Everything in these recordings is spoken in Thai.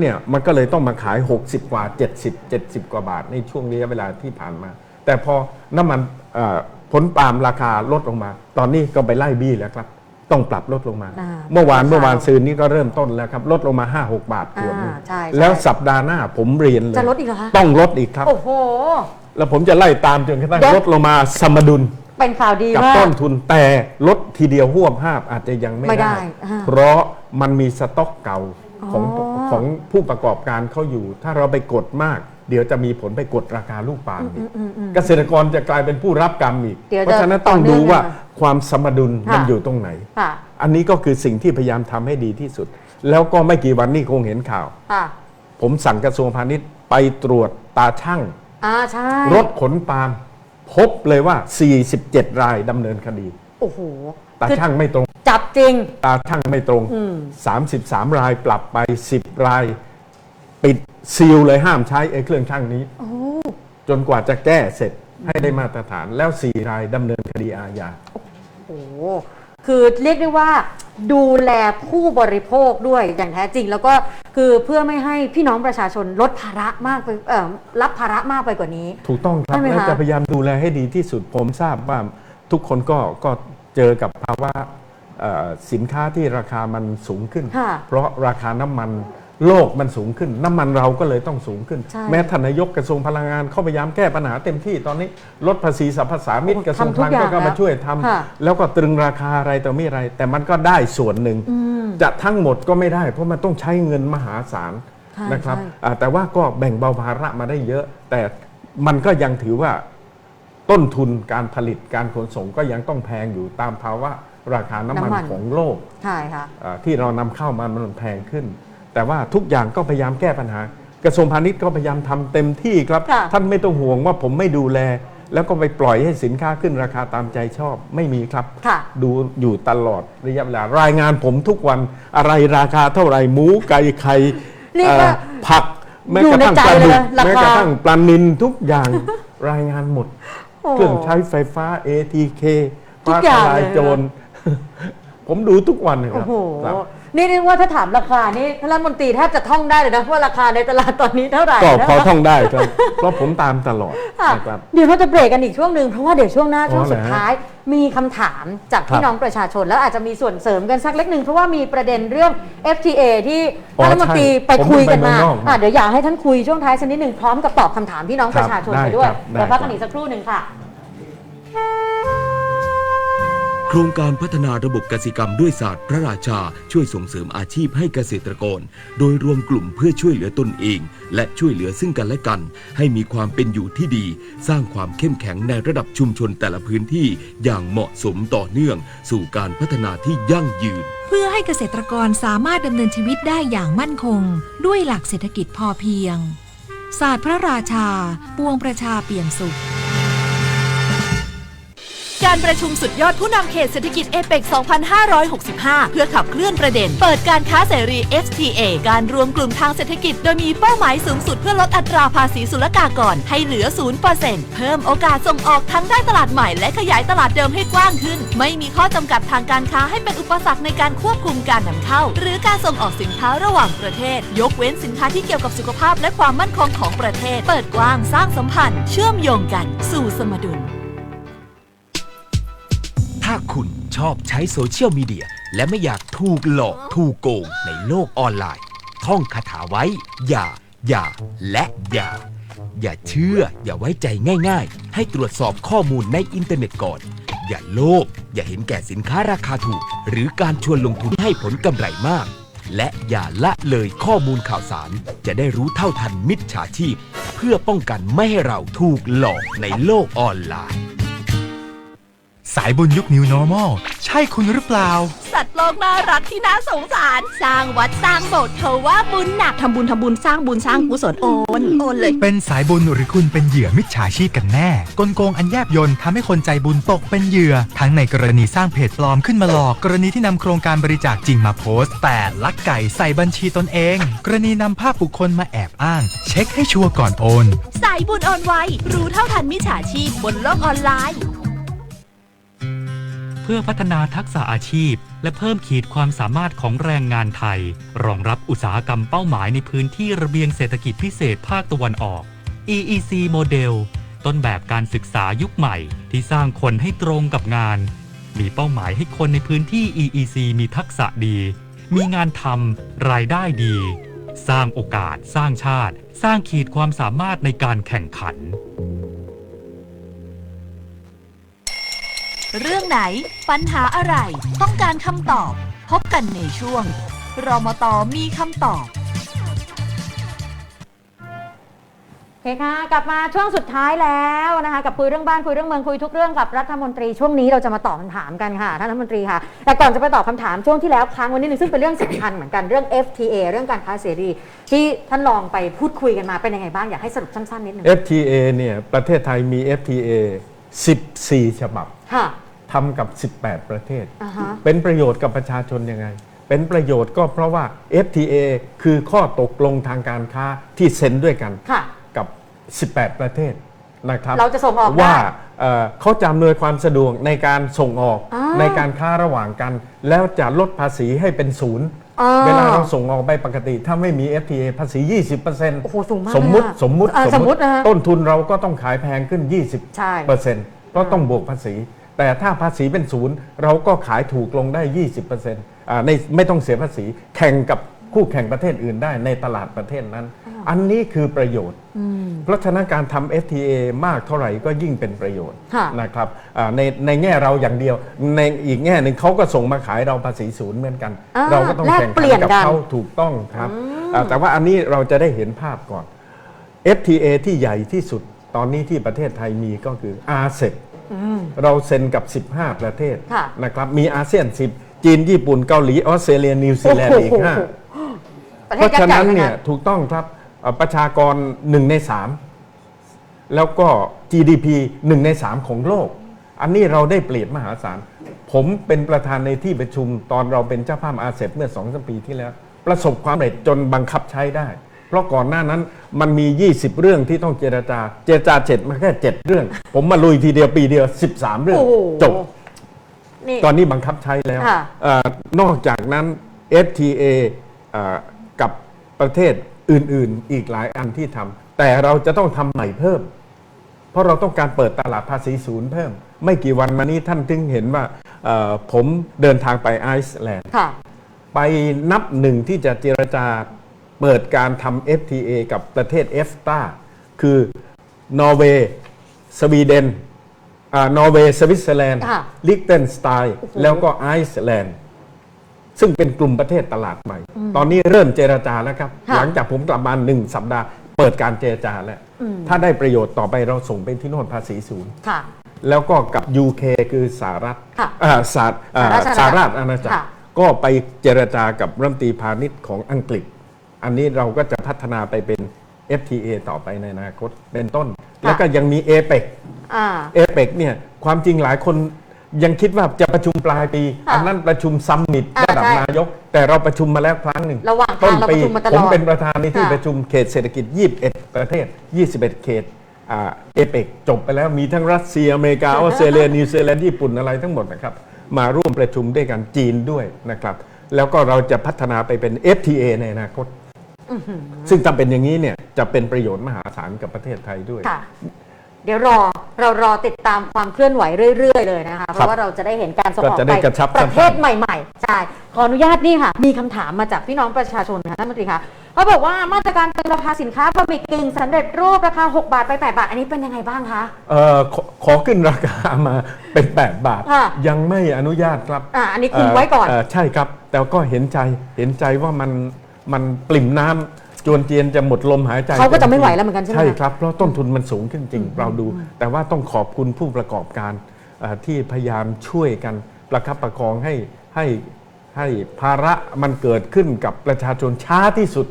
เนี่ยมันก็เลยต้องมาขาย 60 กว่า 70 70 กว่าบาทในช่วงระยะเวลาที่ผ่านมา แต่พอน้ำมันเอ่อผลปาล์มราคาลดลงมา ตอนนี้ก็ไปไล่บี้แล้วครับ ต้องปรับลดลงมาอ่าเมื่อวานราคาเมื่อวานซืนนี้ก็เริ่มต้นแล้วครับลดลงมา 5-6 บาทขวดหนึ่งอ่าใช่ใช่แล้วสัปดาห์หน้าผมเรียนเลยจะลดอีกเหรอคะต้องลดอีกครับ โอ้โห แล้วผมจะไล่ตามจนกระทั่งเดี๋ยวลดลงมาสมดุลเป็นข่าวดีกับมากต้นทุนแต่ลดทีเดียวหวบภาพอาจจะยังไม่ไม่ได้ได้อ่าเพราะมันมีสต็อกเก่า ของอ๋อของผู้ประกอบการเขาอยู่ ถ้าเราไปกดมาก เดี๋ยวจะมีผลไปกดราคาลูกปาล์มอีกเกษตรกรจะกลายเป็นผู้รับกรรมอีกเดี๋ยวเพราะฉะนั้นจะต้องดูว่าต่อเนื่องกันความสมดุลมันค่ะอยู่ตรงไหนค่ะอันนี้ก็คือสิ่งที่พยายามทำให้ดีที่สุด แล้วก็ไม่กี่วันนี้คงเห็นข่าวค่ะผมสั่งกระทรวงพาณิชย์ไปตรวจตาช่างอ่าใช่รถขนปาล์มพบเลยว่า 47 รายดำเนินคดี โอ้โห ตาคือช่างไม่ตรง จับจริง ตาช่างไม่ตรง อืม 33 รายปรับไป 10 ราย ปิดซีลเลยห้ามใช้ไอ้เครื่องช่างนี้ โอ้จนกว่าจะแก้เสร็จให้ได้มาตรฐานแล้ว 4 รายดำเนินคดีอาญา โห คือเรียกได้ว่าดูแลผู้บริโภคด้วยอย่างแท้จริง แล้วก็คือเพื่อไม่ให้พี่น้องประชาชนลดภาระมากไปเอ่อรับภาระมากไปกว่านี้ ถูกต้องครับ ใช่ไหมคะและจะพยายามดูแลให้ดีที่สุดผมทราบว่าทุกคนก็ก็ เจอกับภาวะเอ่อสินค้าที่ราคามันสูงขึ้นค่ะเพราะราคาน้ำมันโลกมันสูงขึ้น น้ำมันเราก็เลยต้องสูงขึ้นใช่แม้ท่านนายกกระทรวงพลังงานเขาพยายามแก้ปัญหาเต็มที่ตอนนี้ลดภาษีสรรพสามิตโอ้กระทรวงทำทุพกลังอย่างก็มาแล้วช่วยทำค่ะแล้วก็ตรึงราคาอะไรต่อไม่อะไร แต่มันก็ได้ส่วนหนึ่งอืมจะทั้งหมดก็ไม่ได้ เพราะมันต้องใช้เงินมหาศาลใช่นะครับใช่อ่าแต่ว่าก็แบ่งเบาภาระมาได้เยอะ แต่มันก็ยังถือว่า ต้นทุนการผลิตการขนส่งก็ยังต้องแพงอยู่ตามภาวะราคาน้ำมันน้ำมัน ของโลกใช่ค่ะ อ่าที่เรานำเข้ามามันแพงขึ้น แต่ว่าทุกอย่างก็พยายามแก้ปัญหา กระทรวงพาณิชย์ก็พยายามทำเต็มที่ครับ ค่ะ ท่านไม่ต้องห่วงว่าผมไม่ดูแล แล้วก็ไปปล่อยให้สินค้าขึ้นราคาตามใจชอบไม่มีครับ ค่ะ ดูอยู่ตลอดระยะเวลารายงานผมทุกวันอะไรราคาเท่าไหร่หมูไก่ไข่เรียกว่าเอ่อผักแม้อยู่กระในทั่งใจปลาเลยดุกนะราคา แม้กระทั่งปลานินทุกอย่างรายงานหมดโอ้ เครื่องใช้ไฟฟ้า ATK ทุกฟ้าอทย่างลายเลยโจร ผมดูทุกวันเลยคโอ้รับโห ครับ นี่เรียกว่าถ้าถามราคานี่ท่านรัฐมนตรีแทบจะท่องได้เลยนะว่าราคาในตลาดตอนนี้เท่าไหร่ก็นะพอท่องได้ครับ เพราะผมตามตลอดค่ะนะครับเดี๋ยวเราจะเบรกกันอีกช่วงหนึ่งเพราะว่าเดี๋ยวช่วงหน้าอ๋อช่วงสุดเหรอฮะท้าย มีคำถามจากครับพี่น้องประชาชน แล้วอาจจะมีส่วนเสริมกันสักเล็กหนึ่งเพราะว่ามีประเด็นเรื่อง FTA ที่อ๋อท่านรัฐมนตรีใช่ไปคุยกันผมไปเมืมาองนอกอะเดี๋ยวอยากให้ท่านคุยช่วงท้ายสักนิดหนึ่งพร้อมกับตอบคำถามพี่น้องประชาชนครับไปด้วยได้ครับเดี๋ยวพักได้กันอีกสักครู่หนึ่งค่ะโครงการพัฒนาระบบกสิกรรมด้วยศาสตร์พระราชาช่วยส่งเสริมอาชีพให้เกษตรกร โดยรวมกลุ่มเพื่อช่วยเหลือตนเอง และช่วยเหลือซึ่งกันและกัน ให้มีความเป็นอยู่ที่ดี สร้างความเข้มแข็งในระดับชุมชนแต่ละพื้นที่อย่างเหมาะสมต่อเนื่อง สู่การพัฒนาที่ยั่งยืน เพื่อให้เกษตรกรสามารถดำเนินชีวิตได้อย่างมั่นคง ด้วยหลักเศรษฐกิจพอเพียงศาสตร์พระราชาปวงประชาเปี่ยมสุข การประชุมสุดยอดผู้นำเขตเศรษฐกิจเอเปก2565 เพื่อขับเคลื่อนประเด็น เปิดการค้าเสรี FTA การรวมกลุ่มทางเศรษฐกิจ โดยมีเป้าหมายสูงสุดเพื่อลดอัตราภาษีศุลกากร ให้เหลือ 0%เพิ่มโอกาสส่งออกทั้งได้ตลาดใหม่และขยายตลาดเดิมให้กว้างขึ้น ไม่มีข้อจำกัดทางการค้าให้เป็นอุปสรรคในการควบคุมการนำเข้า หรือการส่งออกสินค้าระหว่างประเทศ ยกเว้นสินค้าที่เกี่ยวกับสุขภาพและความมั่นคงของประเทศ เปิดกว้างสร้างสัมพันธ์ เชื่อมโยงกัน สู่สมดุล ถ้าคุณชอบใช้โซเชียลมีเดีย และไม่อยากถูกหลอกถูกโกงในโลกออนไลน์ ท่องคาถาไว้ อย่า อย่า และอย่า อย่าเชื่อ อย่าไว้ใจง่ายๆ ให้ตรวจสอบข้อมูลในอินเทอร์เน็ตก่อน อย่าโลภอย่าเห็นแก่สินค้าราคาถูก หรือการชวนลงทุนให้ผลกำไรมาก และอย่าละเลยข้อมูลข่าวสาร จะได้รู้เท่าทันมิจฉาชีพ เพื่อป้องกันไม่ให้เราถูกหลอกในโลกออนไลน์ สายบุญยุค New Normal ใช่คุณหรือเปล่า สัตว์โลกน่ารักที่น่าสงสาร สร้างวัดสร้างโบสถ์เธอว่าบุญหนักทำบุญทำบุญสร้างบุญสร้างกุศลโอนโอนเลย เป็นสายบุญหรือคุณเป็นเหยื่อมิจฉาชีพกันแน่ กลโกงอันแยบยนทำให้คนใจบุญตกเป็นเหยื่อ ทั้งในกรณีสร้างเพจปลอมขึ้นมาหลอก กรณีที่นำโครงการบริจาคจริงมาโพสต์ แต่ลักไก่ใส่บัญชีตนเอง กรณีนำภาพบุคคลมาแอบอ้าง เช็คให้ชัวร์ก่อนโอน สายบุญโอนไวรู้เท่าทันมิจฉาชีพบนโลกออนไลน์ เพื่อพัฒนาทักษะอาชีพ และเพิ่มขีดความสามารถของแรงงานไทย รองรับอุตสาหกรรมเป้าหมายในพื้นที่ระเบียงเศรษฐกิจพิเศษภาคตะวันออก EEC โมเดลต้นแบบการศึกษายุคใหม่ ที่สร้างคนให้ตรงกับงาน มีเป้าหมายให้คนในพื้นที่ EEC มีทักษะดี มีงานทำรายได้ดี สร้างโอกาส สร้างชาติ สร้างขีดความสามารถในการแข่งขัน เรื่องไหนปัญหาอะไร ต้องการคำตอบ พบกันในช่วง รมตมีคำตอบ โอเคค่ะ กลับมาช่วงสุดท้ายแล้วนะคะ กับคุยเรื่องบ้านคุยเรื่องเมืองคุยทุกเรื่องกับรัฐมนตรีช่วงนี้เราจะมาตอบคำถามกันค่ะท่านรัฐมนตรีค่ะ แต่ก่อนจะไปตอบคำถามช่วงที่แล้วค้างไวันนี้นึงซึ่งเป็นเรื่องสำคัญเหมือนกันเรื่อง FTA เรื่องการค้าเสรี ที่ท่านลองไปพูดคุยกันมาเป็นยังไงบ้างอยากให้สรุปสั้นๆนิดนึง FTA เนี่ยประเทศไทยมี FTA 14 ฉบับ ค่ะ ทำกับ 18 ประเทศ อ่าฮะ เป็นประโยชน์กับประชาชนยังไง เป็นประโยชน์ก็เพราะว่า FTA คือข้อตกลงทางการค้าที่เซ็นด้วยกันค่ะ กับ 18 ประเทศนะครับเราจะส่งออกได้ว่าเอ่อเขาจะอำนวยความสะดวกในการส่งออกอ่าในการค้าระหว่างกัน แล้วจะลดภาษีให้เป็นศูนย์ อ่าเวลาเราส่งออกไปปกติ ถ้าไม่มี FTA ภาษี 20%โอ้โหสูงมากสมมุติเลยอะสมมุติอ่าสมมุตินะฮะต้นทุนเราก็ต้องขายแพงขึ้น 20ใช่เปอร์เซ็นต์เพราะต้องบวกภาษี แต่ถ้าภาษีเป็นศูนย์เราก็ขายถูกลงได้ 20%อ่าในไม่ต้องเสียภาษี แข่งกับคู่แข่งประเทศอื่นได้ในตลาดประเทศนั้น อันนี้คือประโยชน์ เพราะฉะนั้นการทำ FTA มากเท่าไหร่ก็ยิ่งเป็นประโยชน์ค่ะนะครับอ่าในในแง่เราอย่างเดียว ในอีกแง่หนึ่งเขาก็ส่งมาขายเราภาษีศูนย์เหมือนกันอ่าเราก็ต้องแลกแข่งเปลี่ขัยนนกับกันเขาถูกต้องครับอ่าแต่ว่าอันนี้เราจะได้เห็นภาพก่อน FTA ที่ใหญ่ที่สุดตอนนี้ที่ประเทศไทยมีก็คือ RCEP เราเซ็นกับ 15 ประเทศค่ะนะครับ มีอาเซียน 10 จีน ญี่ปุ่น เกาหลี ออสเตรเลีย นิวซีแลนด์อีกโโห5ประเพเทศราะยักฉะษ์ใหญ่นั้นทั้งเนี่ยถูกต้องครับเอ่อประชากร 1 ใน 3 แล้วก็ GDP 1 ใน 3 ของโลก อันนี้เราได้เปรียบมหาศาล ผมเป็นประธานในที่ประชุมตอนเราเป็นเจ้าภาพอาเซียนเมื่อ2อสปีที่แล้ว ประสบความสำเร็จจนบังคับใช้ได้ เพราะก่อนหน้านั้นมันมี 20 เรื่องที่ต้องเจรจา เจรจาเจ็ดมาแค่ 7 เรื่อง ผมมาลุยทีเดียวปีเดียว 13 เรื่อง โอ้โห จบ นี่ ตอนนี้บังคับใช้แล้วค่ะ เออนอกจากนั้น FTA เอ่อกับประเทศอื่น ๆ อีกหลายอันที่ทำแต่เราจะต้องทำใหม่เพิ่ม เพราะเราต้องการเปิดตลาดภาษีศูนย์เพิ่ม ไม่กี่วันมานี้ท่านถึงเห็นว่าเอ่อผมเดินทางไปไอซ์แลนด์ ค่ะ ไปนับหนึ่งที่จะเจรจา เปิดการทำ FTA กับประเทศเอฟตาคือนอร์เวย์สวีเดนอ่านอร์เวย์สวิตเซอร์แลนด์ค่ะลิกเทนสไตน์แล้วก็ไอซ์แลนด์ ซึ่งเป็นกลุ่มประเทศตลาดใหม่ ตอนนี้เริ่มเจรจาแล้วครับ ค่ะหลังจากผมกลับมาหนึ่งสัปดาห์เปิดการเจรจาแล้วถ้าได้ประโยชน์ต่อไปเราส่งไปที่โน่นภาษีศูนย์ ค่ะ แล้วก็กับ UK คือสหรัฐค่ะอ่าสหอ่าสหราชอาณาจักรสหราชอาณาจักร ค่ะก็ไปเจรจากับรัฐมนตรีพาณิชย์ของอังกฤษ อันนี้เราก็จะพัฒนาไปเป็น FTA ต่อไปในอนาคตเป็นต้น แล้วก็ยังมี APEC อ่า APEC เนี่ยความจริงหลายคนยังคิดว่าจะประชุมปลายปี ค่ะอันนั้นประชุมซัมมิตอ่าระดับใช่นายก แต่เราประชุมมาแล้วครั้งหนึ่งระหว่างทางต้นเราปีประชุมมาตลอดผมเป็นประธานในที่ค่ะ ประชุมเขตเศรษฐกิจ 21 ประเทศ 21 เขตเอเปกจบไปแล้วมีทั้งรัสเซีย อเมริกา ออสเตรเลีย นิวซีแลนด์ญี่ปุ่นอะไรทั้งหมดนะครับ มาร่วมประชุมด้วยกันจีนด้วยนะครับ แล้วก็เราจะพัฒนาไปเป็น FTA ในอนาคต ซึ่งถ้าเป็นอย่างนี้เนี่ยจะเป็นประโยชน์มหาศาลกับประเทศไทยด้วย ค่ะ เดี๋ยวรอเรารอติดตามความเคลื่อนไหวเรื่อย ๆ เลยนะคะ เพราะว่าเราจะได้เห็นการส่งออกก็จะได้ไปกระชับ ประเทศสั้นๆใหม่ๆใช่ขออนุญาตนี่ค่ะ มีคำถามมาจากพี่น้องประชาชนค่ะท่านมนตรีคะเขาบอกว่ามาตรการตึงราคาสินค้าบะหมี่กึ่งสำเร็จรูปราคา 6 บาทไป 8 บาท อันนี้เป็นยังไงบ้างคะ เออขอขอขึ้นราคามาเป็น 8 บาท ค่ะยังไม่อนุญาตครับอ่าอันนี้คุมไว้ก่อน เใช่ครับ แต่ก็เห็นใจเห็นใจว่ามัน มันปริ่มน้ำจวนเจียนจะหมดลมหายใจเขาก็จะไม่ไหวแล้วเหมือนกันใช่ไหมใช่ครับเพราะต้นทุนมันสูงขึ้นจริงเราดู แต่ว่าต้องขอบคุณผู้ประกอบการเอ่อที่พยายามช่วยกันประคับประคองให้ให้ให้ภาระมันเกิดขึ้นกับประชาชนช้าที่สุด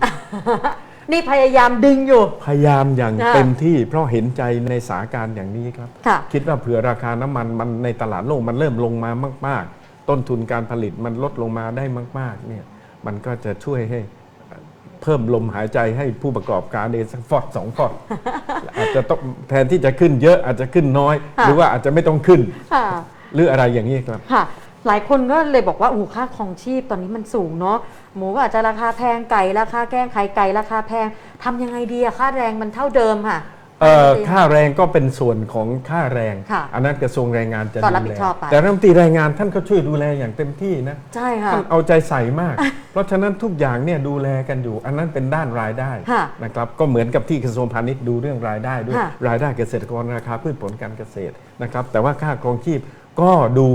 นี่พยายามดึงอยู่ พยายามอย่างค่ะเต็มที่เพราะเห็นใจในสถานการณ์อย่างนี้ครับ ค่ะ คิดว่าเผื่อราคาน้ำมันมันในตลาดโลกมันเริ่มลงมามาก ๆ ต้นทุนการผลิตมันลดลงมาได้มาก ๆ เนี่ยมันก็จะช่วยให้ เพิ่มลมหายใจให้ผู้ประกอบการเองสักฟอดสองฟอดอาจจะต้องแทนที่จะขึ้นเยอะอาจจะขึ้นน้อยค่ะหรือว่าอาจจะไม่ต้องขึ้นค่ะหรืออะไรอย่างนี้ครับค่ะ หลายคนก็เลยบอกว่าโอ้โหค่าครองชีพตอนนี้มันสูงเนาะหมูก็อาจจะราคาแพงไก่ราคาแกงไข่ไก่ราคาแพงทำยังไงดีอะค่าแรงมันเท่าเดิมค่ะ เอ่อค่าแรงก็เป็นส่วนของค่าแรง ค่ะอันนั้นกระทรวงแรงงานจะก็ดูรับผิแลดชอบไป แต่รัฐมนตรีแรงงานท่านก็ช่วยดูแลอย่างเต็มที่นะ ใช่ค่ะ ท่านเอาใจใส่มาก เพราะฉะนั้นทุกอย่างเนี่ยดูแลกันอยู่ อันนั้นเป็นด้านรายได้ค่ะนะครับ ก็เหมือนกับที่กระทรวงพาณิชย์ดูเรื่องรายได้ด้วย ค่ะรายได้เกษตรกรราคาพืชผลการเกษตรนะครับ แต่ว่าค่าครองชีพก็ดู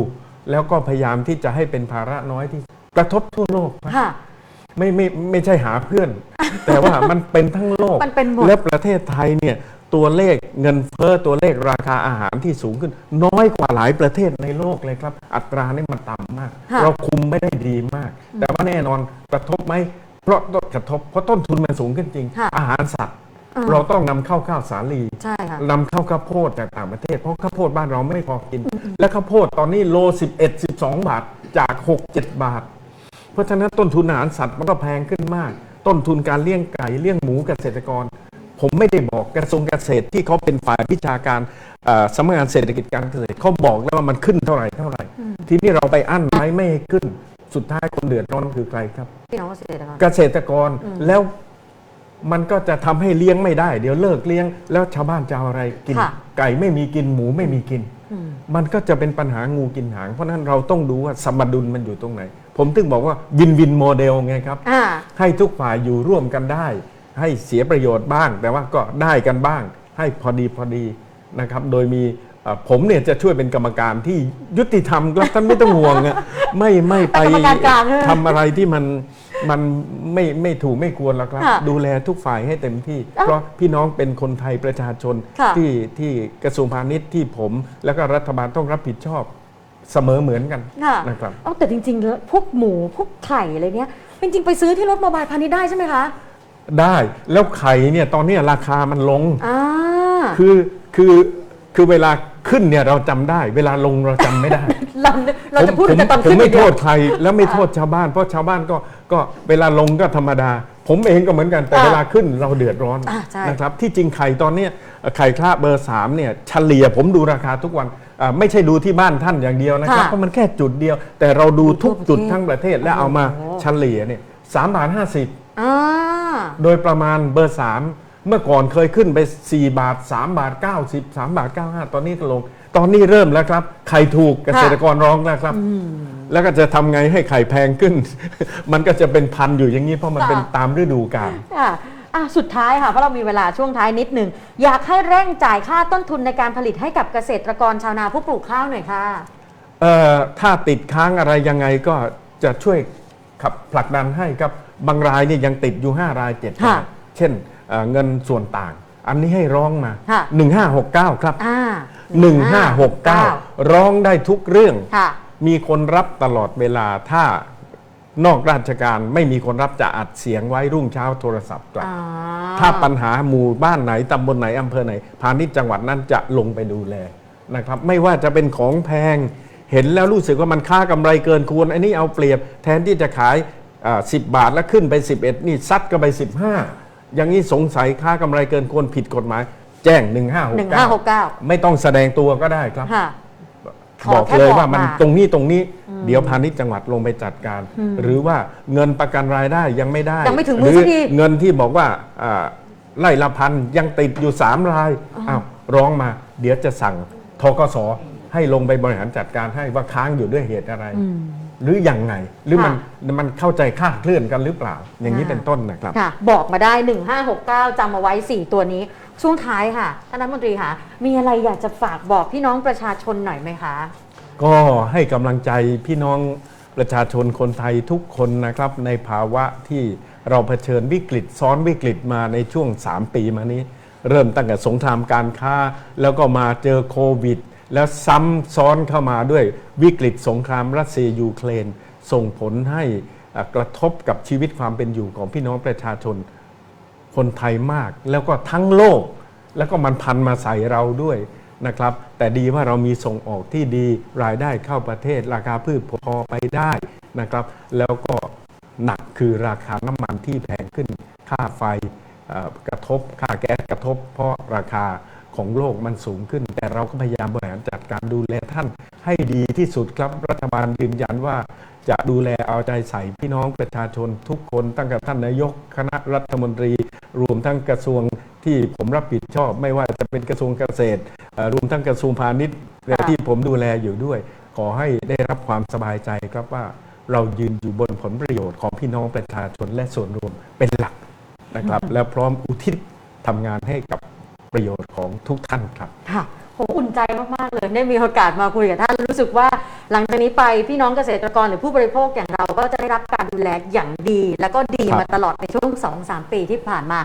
แล้วก็พยายามที่จะให้เป็นภาระน้อยที่กระทบทั่วโลกนะค่ะ ไม่ไม่ไม่ใช่หาเพื่อน แต่ว่ามันเป็นทั้งโลก มันเป็นหมด และประเทศไทยเนี่ย ตัวเลขเงินเฟ้อตัวเลขราคาอาหารที่สูงขึ้น น้อยกว่าหลายประเทศในโลกเลยครับ อัตรานี่มันต่ำมาก ค่ะ เราคุมไม่ได้ดีมาก แต่ว่าแน่นอนกระทบไหมเพราะกระทบเพราะต้นทุนมันสูงขึ้นจริง ค่ะอาหารสัตว์ อ่า เราต้องนำเข้าข้าวสาลีใช่ค่ะ นำเข้าข้าวโพดจากต่างประเทศ เพราะข้าวโพดบ้านเราไม่พอกิน และข้าวโพดตอนนี้โล 11 12 บาทจาก 6 7 บาท เพราะฉะนั้นต้นทุนอาหารสัตว์มันก็แพงขึ้นมาก ต้นทุนการเลี้ยงไก่เลี้ยงหมูเกษตรกร ผมไม่ได้บอกกระทรวงเกษตรที่เขาเป็นฝ่ายวิชาการเอ่อสำนักงานเศรษฐกิจการเกษตรเขาบอกแล้วว่ามันขึ้นเท่าไหร่เท่าไหร่ ทีนี้เราไปอั้นไว้ไม่ให้ขึ้น สุดท้ายคนเดือดร้อนคือใครครับพี่น้องเกษตรกรเกษตรกรแล้วมันก็จะทำให้เลี้ยงไม่ได้ เดี๋ยวเลิกเลี้ยง แล้วชาวบ้านจะเอาอะไรกินค่ะไก่ไม่มีกินหมูไม่มีกินอืมมันก็จะเป็นปัญหางูกินหาง เพราะฉะนั้นเราต้องดูว่าสมดุลมันอยู่ตรงไหน ผมถึงบอกว่าวินวินโมเดลไงครับอ่าให้ทุกฝ่ายอยู่ร่วมกันได้ ให้เสียประโยชน์บ้าง แต่ว่าก็ได้กันบ้าง ให้พอดีพอดีนะครับ โดยมีเอ่อผมเนี่ยจะช่วยเป็นกรรมการที่ยุติธรรมครับท่านไม่ต้องห่วงอะไม่ไม่ไปเป็นกรรมการกลางใช่ไหมทำอะไรที่มันมันไม่ไม่ถูกไม่ควรแล้วครับค่ะดูแลทุกฝ่ายให้เต็มที่เอ้าเพราะพี่น้องเป็นคนไทยประชาชนค่ะที่ที่กระทรวงพาณิชย์ที่ผม แล้วก็รัฐบาลต้องรับผิดชอบเสมอเหมือนกันค่ะนะครับเอาแต่จริงๆแล้วพวกหมูพวกไข่อะไรเนี้ยจริงๆไปซื้อที่รถโมบายพาณิชย์ได้ใช่ไหมคะ ได้แล้วไข่เนี่ยตอนนี้ราคามันลงอ่าคือคือคือเวลาขึ้นเนี่ยเราจำได้ เวลาลงเราจำไม่ได้ เราเราจะพูดผมถึงแต่ตอนผมขึ้นไม่อย่างเดีโทยวษใครแล้วไม่โทษชาวบ้าน เพราะชาวบ้านก็ก็เวลาลงก็ธรรมดา ผมเองก็เหมือนกันแต่อ่าเวลาขึ้นเราเดือดร้อนอ่าใช่นะครับ ที่จริงไข่ตอนเนี้ยไข่คลาเบอร์สามเนี่ยเฉลี่ยผมดูราคาทุกวันอ่าไม่ใช่ดูที่บ้านท่านอย่างเดียวนะครับค่ะเพราะมันแค่จุดเดียว แต่เราดูทุกทั่วประเทศจุดทั้งประเทศแล้วเอามาโอ้โหเฉลี่ยเนี่ยสามบาทห้าสิบอ่า โดยประมาณเบอร์ 3 เมื่อก่อนเคยขึ้นไป 4 บาท 3 บาท 90 3 บาท 95 ตอนนี้ก็ลง ตอนนี้เริ่มแล้วครับ ไข่ถูกเกษตรกรร้องนะครับ แล้วก็จะทำไงให้ไข่แพงขึ้น มันก็จะเป็นพันอยู่อย่างนี้เพราะมันค่ะเป็นตามฤดูกาลค่ะอะสุดท้ายค่ะเพราะเรามีเวลาช่วงท้ายนิดหนึ่งอยากให้เร่งจ่ายค่าต้นทุนในการผลิตให้กับเกษตรกรชาวนาผู้ปลูกข้าวหน่อยค่ะเอ่อถ้าติดค้างอะไรยังไงก็จะช่วยขับผลักดันให้ครับ บางรายเนี่ยยังติดอยู่ 5 ราย 7 ค่ะรายเช่นเอ่อเงินส่วนต่าง อันนี้ให้ร้องมา ค่ะ 1569 ครับ อ่า1569 ร้องได้ทุกเรื่อง ค่ะ มีคนรับตลอดเวลาถ้านอกราชการไม่มีคนรับจะอัดเสียงไว้รุ่งเช้าโทรศัพท์กลับอ่าถ้าปัญหาหมู่บ้านไหน ตำบลไหน อำเภอไหน พาณิชย์จังหวัดนั้นจะลงไปดูแลนะครับ ไม่ว่าจะเป็นของแพง เห็นแล้วรู้สึกว่ามันค่ากำไรเกินควร อันนี้เอาเปรียบ แทนที่จะขาย อ่า10บาทแล้วขึ้นไป 11 นี่ซัดก็ไป 15 อย่างนี้สงสัยค่ากำไรเกินควรผิดกฎหมาย แจ้ง 1569 1569ไม่ต้องแสดงตัวก็ได้ครับค่ะขอบอกแค่เลยบอกว่ามันมาตรงนี้ตรงนี้ เดี๋ยวพาณิชย์จังหวัดลงไปจัดการ หรือว่าเงินประกันรายได้ยังไม่ได้ยังไม่ถึงมือหรืสักทีเงินที่บอกว่าอ่าไล่ละพันยังติดอยู่สามรายอ้าวร้องมา เดี๋ยวจะสั่งทกสให้ลงไปบริหารจัดการให้ว่าค้างอยู่ด้วยเหตุอะไร หรือยังไง หรือมันมันเข้าใจคลาดเคลื่อนกันหรือเปล่า อย่างนี้เป็นต้นนะครับ ค่ะ บอกมาได้ 1569จำเอาไว้ 4 ตัวนี้ ช่วงท้ายค่ะท่านรัฐมนตรีค่ะ มีอะไรอยากจะฝากบอกพี่น้องประชาชนหน่อยไหมคะ ก็ให้กำลังใจพี่น้องประชาชนคนไทยทุกคนนะครับ ในภาวะที่เราเผชิญวิกฤตซ้อนวิกฤตมาในช่วง 3 ปีมานี้ เริ่มตั้งแต่สงครามการค้า แล้วก็มาเจอโควิด แล้วซ้ำซ้อนเข้ามาด้วยวิกฤตสงครามรัสเซียยูเครนส่งผลให้กระทบกับชีวิตความเป็นอยู่ของพี่น้องประชาชนคนไทยมาก แล้วก็ทั้งโลก แล้วก็มันพันมาใส่เราด้วยนะครับ แต่ดีว่าเรามีส่งออกที่ดีรายได้เข้าประเทศ ราคาพืชพอไปได้นะครับ แล้วก็หนักคือราคาน้ำมันที่แพงขึ้นค่าไฟกระทบค่าแก๊สกระทบ เพราะราคา ของโลกมันสูงขึ้น แต่เราก็พยายามบริหารจัดการดูแลท่านให้ดีที่สุดครับ รัฐบาลยืนยันว่าจะดูแลเอาใจใส่พี่น้องประชาชนทุกคนตั้งแต่ท่านนายกคณะรัฐมนตรี รวมทั้งกระทรวงที่ผมรับผิดชอบ ไม่ว่าจะเป็นกระทรวงเกษตร รวมทั้งกระทรวงพาณิชย์ที่ผมดูแลอยู่ด้วย ขอให้ได้รับความสบายใจครับว่าเรายืนอยู่บนผลประโยชน์ของพี่น้องประชาชนและส่วนรวมเป็นหลักนะครับ และพร้อมอุทิศทำงานให้กับ ประโยชน์ของทุกท่านครับ ค่ะผมอุ่นใจมาก ๆ เลยได้มีโอกาสมาคุยกับท่าน รู้สึกว่าหลังจากนี้ไปพี่น้องเกษตรกรหรือผู้บริโภคอย่างเราก็จะได้รับการดูแลอย่างดี แล้วก็ดีครับมาตลอดในช่วง 2-3 ปีที่ผ่านมา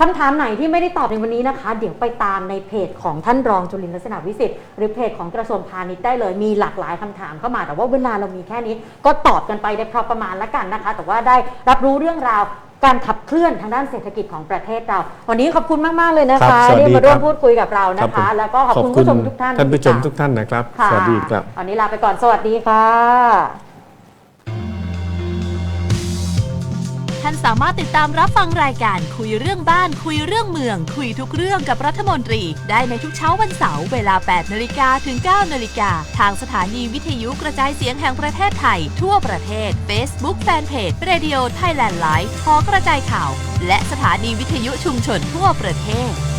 คำถามไหนที่ไม่ได้ตอบในวันนี้นะคะ เดี๋ยวไปตามในเพจของท่านรองจุลินทร์ลักษณะวิสิทธิ์หรือเพจของกระทรวงพาณิชย์ได้เลยมีหลากหลายคำถามเข้ามาแต่ว่าเวลาเรามีแค่นี้ ก็ตอบกันไปได้พอประมาณแล้วกันนะคะ แต่ว่าได้รับรู้เรื่องราว การขับเคลื่อนทางด้านเศรษฐกิจของประเทศเรา วันนี้ขอบคุณมาก ๆ เลยนะครัคะบสวัสดีที่มาร่วมครับ พูดคุยกับเราครันะบผคะมแล้วก็ขอบคุณผู้ชมทุกท่านท่านผู้ชมค่ะทุกท่านนะครับ ค่ะสวัสดีครับ วันนี้ลาไปก่อนสวัสดีค่ะ ท่านสามารถติดตามรับฟังรายการคุยเรื่องบ้าน คุยเรื่องเมือง คุยทุกเรื่องกับรัฐมนตรี ได้ในทุกเช้าวันเสาร์เวลา 8นาฬิกาถึง 9นาฬิกาทางสถานีวิทยุกระจายเสียงแห่งประเทศไทย ทั่วประเทศ Facebook Fanpage Radio Thailand Live หอกระจายข่าว และสถานีวิทยุชุมชนทั่วประเทศ